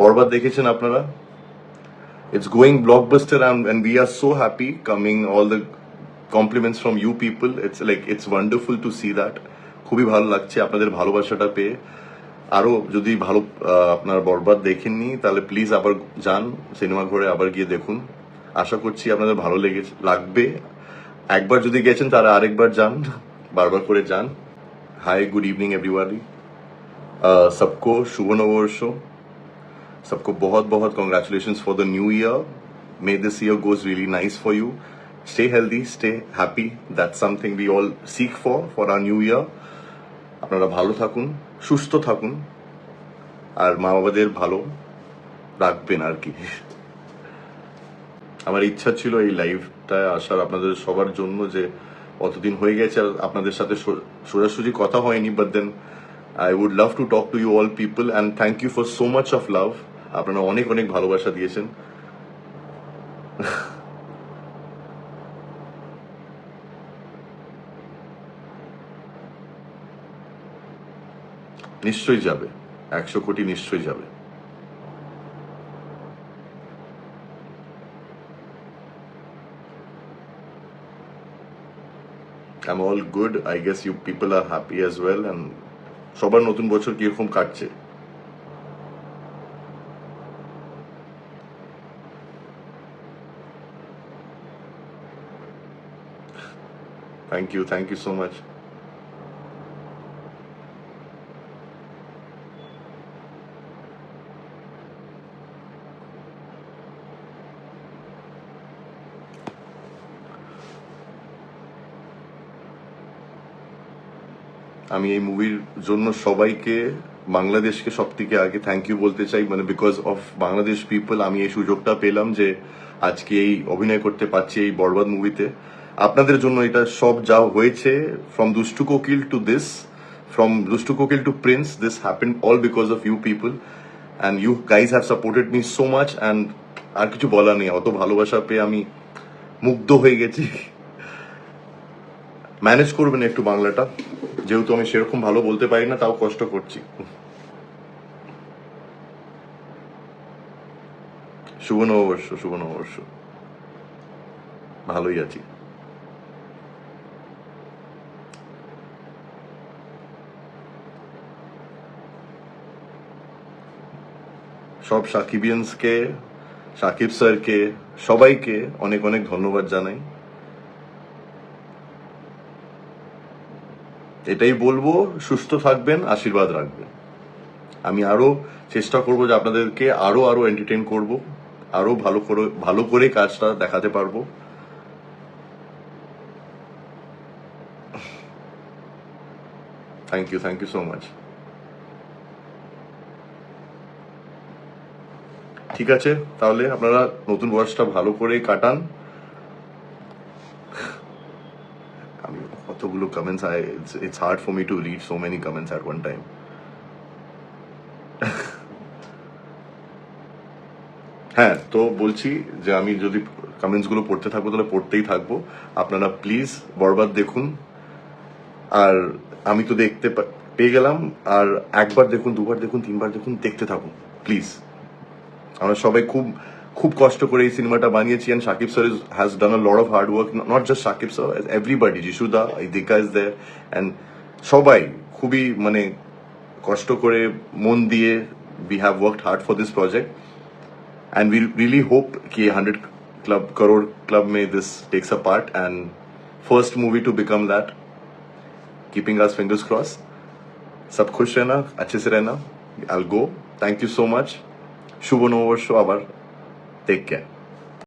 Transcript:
বরবাদ দেখেছেন আপনারা? It's going blockbuster and we are so happy coming all the compliments from you people it's like it's wonderful to see that খুবই ভালো লাগছে আপনাদের ভালোবাসাটা পেয়ে। আরও যদি ভালো আপনার বরবাদ দেখেননি, তাহলে প্লিজ আবার যান সিনেমা ঘরে, আবার গিয়ে দেখুন। আশা করছি আপনাদের ভালো লেগেছে, লাগবে। একবার যদি গেছেন তারা আরেকবার যান, বারবার করে যান। হাই গুড ইভিনিং এভরিওয়ারি সবকো শুভ নববর্ষ। सबको बहुत बहुत congratulation for the new year may this year goes really nice for you stay healthy stay happy that's something we all seek for for our new year আপনারা ভালো থাকুন সুস্থ থাকুন আর মা বাবাদের ভালো রাখবেন আর কি আমার ইচ্ছা ছিল এই লাইভটায় আসার আপনাদের সবার জন্য যে অতদিন হয়ে গেছে আর আপনাদের সাথে সো- সোজাসুজি কথা হয়নি but then I would love to talk to you all people and thank you for so much of love আপনারা অনেক অনেক ভালোবাসা দিয়েছেন। নিশ্চয়ই যাবে। একশো কোটি নিশ্চয়ই যাবে। I'm all good. I guess you people are happy as well and সবার নতুন বছর কীরকম কাটছে? Thank you thank you so much আমি এই মুভির জন্য সবাইকে, বাংলাদেশকে সব থেকে আগে থ্যাংক ইউ বলতে চাই মানে বিকজ অফ বাংলাদেশ পিপল আমি এই সুযোগটা পেলাম যে আজকে এই অভিনয় করতে পারছি এই বরবাদ মুভিতে। আপনাদের জন্য এটা সব যা হয়েছে from Dushtu Kokil two this from Dushtu Kokil to Prince this happen all because of you people and you guys have supported me so much and আর কিছু বলার নেই, অত ভালোবাসা পেয়ে আমি মুগ্ধ হয়ে গেছি। ম্যানেজ করবেন একটু বাংলাটা, যেহেতু আমি সেরকম ভালো বলতে পারি না, তাও কষ্ট করছি। শুভ নববর্ষ শুভ নববর্ষ। ভালোই আছি। সব সাকিবিয়ান্সকে, সাকিব স্যারকে, সবাইকে অনেক অনেক ধন্যবাদ জানাই। এটাই বলব, সুস্থ থাকবেন, আশীর্বাদ রাখবেন। আমি আরও চেষ্টা করব যে আপনাদেরকে আরও আরও এন্টারটেইন করব, আরও ভালো করে ভালো করে কাজটা দেখাতে পারব। Thank you thank you so much ঠিক আছে, তাহলে আপনারা নতুন বয়সটা ভালো করে কাটান। আমি কতগুলো comments I it's hard for me to read so many comments at one time হ্যাঁ তো বলছি যে আমি যদি কমেন্টসগুলো পড়তে থাকব, তাহলে পড়তেই থাকব। আপনারা প্লিজ বরবাদ দেখুন। আর আমি তো দেখতে পেয়ে গেলাম। আর একবার দেখুন, দুবার দেখুন, তিনবার দেখুন, দেখতে থাকুন প্লিজ আমরা সবাই খুব খুব কষ্ট করে এই সিনেমাটা বানিয়েছি and Shakib sir is has done a lot of hard work not just Shakib sir everybody যিশুদা ইদিকা is there and সবাই খুবই মানে কষ্ট করে মন দিয়ে we have worked hard for this project and we really hope ki 100 club crore club may this takes a part and first movie to become that keeping us fingers crossed sab khush rehna acche se rehna i'll go thank you so much শুভ নববর্ষ আবার। Take care